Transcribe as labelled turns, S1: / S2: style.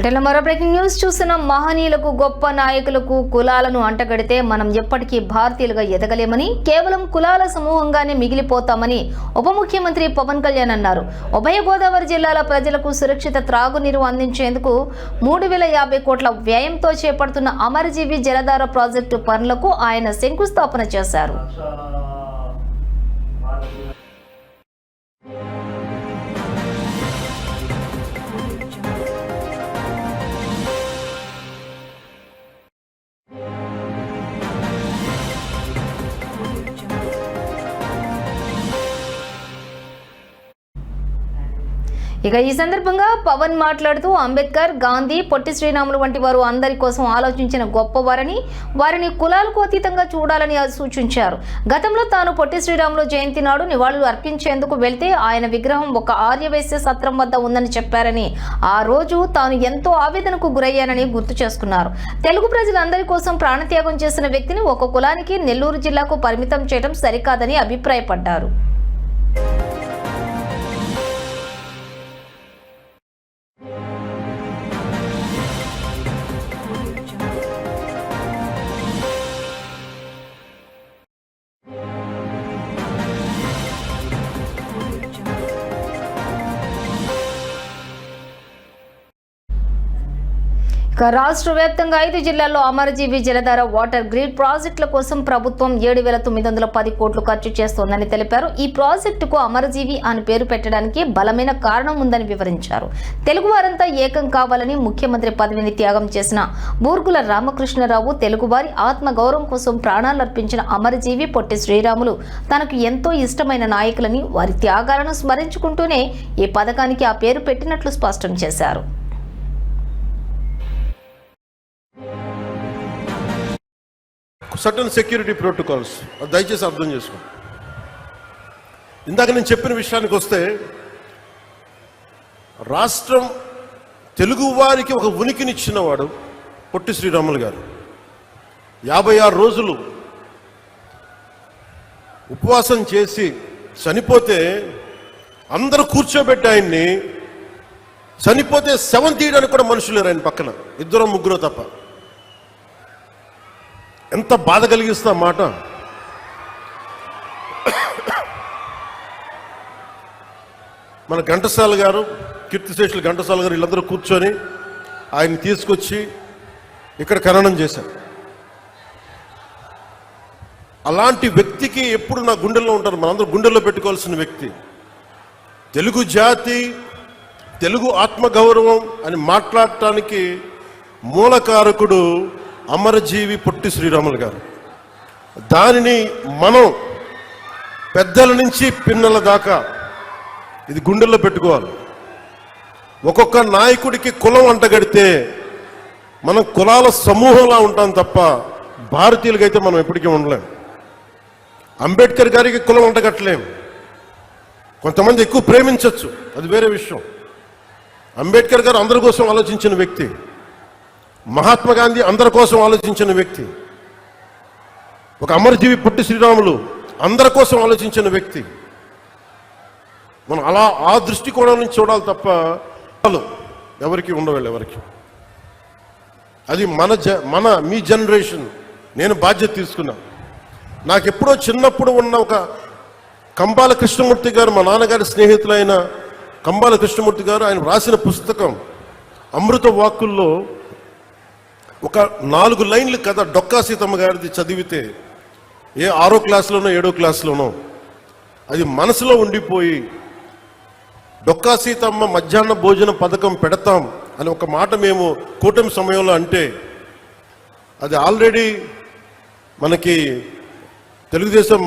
S1: బులెటిన్లో మరో breaking news చూసిన మహనీయులకు గొప్ప నాయకులకు కులాలను అంటగడితే మనం ఎప్పటికీ భారతీయులుగా ఎదగలేమని కేవలం కులాల సమూహంగానే మిగిలిపోతామని ఉప ముఖ్యమంత్రి పవన్ కళ్యాణ్ అన్నారు. ఉభయ గోదావరి జిల్లాల ప్రజలకు సురక్షిత త్రాగునీరు అందించేందుకు మూడు వేల యాభై కోట్ల వ్యయంతో చేపడుతున్న అమరజీవి జలధార ప్రాజెక్టు పనులకు ఆయన శంకుస్థాపన చేశారు. ఇక ఈ సందర్భంగా పవన్ మాట్లాడుతూ అంబేద్కర్ గాంధీ పొట్టి శ్రీరాములు వంటి వారు అందరి కోసం ఆలోచించిన గొప్పవారని వారిని కులాలకు అతీతంగా చూడాలని సూచించారు. గతంలో తాను పొట్టి శ్రీరాములు జయంతి నాడు నివాళులు అర్పించేందుకు వెళ్తే ఆయన విగ్రహం ఒక ఆర్యవైశ్య సత్రం వద్ద ఉందని చెప్పారని ఆ రోజు తాను ఎంతో ఆవేదనకు గురయ్యానని గుర్తు చేసుకున్నారు. తెలుగు ప్రజలందరి కోసం ప్రాణత్యాగం చేసిన వ్యక్తిని ఒక కులానికి నెల్లూరు జిల్లాకు పరిమితం చేయడం సరికాదని అభిప్రాయపడ్డారు. రాష్ట్ర వ్యాప్తంగా ఐదు జిల్లాల్లో అమరజీవి జలధార వాటర్ గ్రిడ్ ప్రాజెక్టుల కోసం ప్రభుత్వం ఏడు వేల తొమ్మిది వందల పది కోట్లు ఖర్చు చేస్తోందని తెలిపారు. ఈ ప్రాజెక్టుకు అమరజీవి అని పేరు పెట్టడానికి బలమైన కారణం ఉందని వివరించారు. తెలుగువారంతా ఏకం కావాలని ముఖ్యమంత్రి పదవిని త్యాగం చేసిన బూర్గుల రామకృష్ణరావు తెలుగువారి ఆత్మ గౌరవం కోసం ప్రాణాలర్పించిన అమరజీవి పొట్టి శ్రీరాములు తనకు ఎంతో ఇష్టమైన నాయకులని వారి త్యాగాలను స్మరించుకుంటూనే ఈ పథకానికి ఆ పేరు పెట్టినట్లు స్పష్టం చేశారు.
S2: సర్టన్ సెక్యూరిటీ ప్రోటోకాల్స్ దయచేసి అర్థం చేసుకోండి ఇందాక నేను చెప్పిన విషయానికి వస్తే రాష్ట్రం తెలుగు వారికి ఒక ఉనికినిచ్చినవాడు పొట్టి శ్రీరాములు గారు. యాభై ఆరు రోజులు ఉపవాసం చేసి చనిపోతే అందరూ కూర్చోబెట్టి ఆయన్ని చనిపోతే శవం తీయడానికి కూడా మనుషులు లేరు ఆయన పక్కన. ఇద్దరు ముగ్గురు తప్ప. ఎంత బాధ కలిగిస్తా మాట? మన ఘంటసాల గారు కీర్తిశేషులు ఘంటసాల గారు వీళ్ళందరూ కూర్చొని ఆయన్ని తీసుకొచ్చి ఇక్కడ ఖననం చేశారు. అలాంటి వ్యక్తికి ఎప్పుడు నా గుండెల్లో ఉంటారు? మనందరూ గుండెల్లో పెట్టుకోవాల్సిన వ్యక్తి. తెలుగు జాతి తెలుగు ఆత్మగౌరవం అని మాట్లాడటానికి మూలకారకుడు అమరజీవి పొట్టి శ్రీరాములు గారు. దానిని మనం పెద్దల నుంచి పిన్నల దాకా ఇది గుండెల్లో పెట్టుకోవాలి. ఒక్కొక్క నాయకుడికి కులం అంటగడితే మనం కులాల సమూహంలా ఉంటాం తప్ప భారతీయులకైతే మనం ఎప్పటికీ ఉండలేం. అంబేద్కర్ గారికి కులం అంటగట్టలేం. కొంతమంది ఎక్కువ ప్రేమించవచ్చు అది వేరే విషయం. అంబేద్కర్ గారు అందరి కోసం ఆలోచించిన వ్యక్తి. మహాత్మా గాంధీ అందరి కోసం ఆలోచించిన వ్యక్తి. ఒక అమరజీవి పుట్టి శ్రీరాములు అందరి కోసం ఆలోచించిన వ్యక్తి. మనం అలా ఆ దృష్టికోణం నుంచి చూడాలి తప్ప ఎవరికి ఉండవాళ్ళు ఎవరికి. అది మన జ మన మీ జనరేషన్. నేను బాధ్యత తీసుకున్నా. నాకు ఎప్పుడో చిన్నప్పుడు ఉన్న ఒక కంబాల కృష్ణమూర్తి గారు మా నాన్నగారి స్నేహితులైన కంబాల కృష్ణమూర్తి గారు ఆయన రాసిన పుస్తకం అమృత వాక్కుల్లో ఒక నాలుగు లైన్లు కథ డొక్కా సీతమ్మ గారిది చదివితే ఏ ఆరో క్లాస్లోనో ఏడో క్లాస్లోనో అది మనసులో ఉండిపోయి డొక్కా సీతమ్మ మధ్యాహ్న భోజన పథకం పెడతాం అని ఒక మాట మేము కూటమి సమయంలో అంటే అది ఆల్రెడీ మనకి తెలుగుదేశం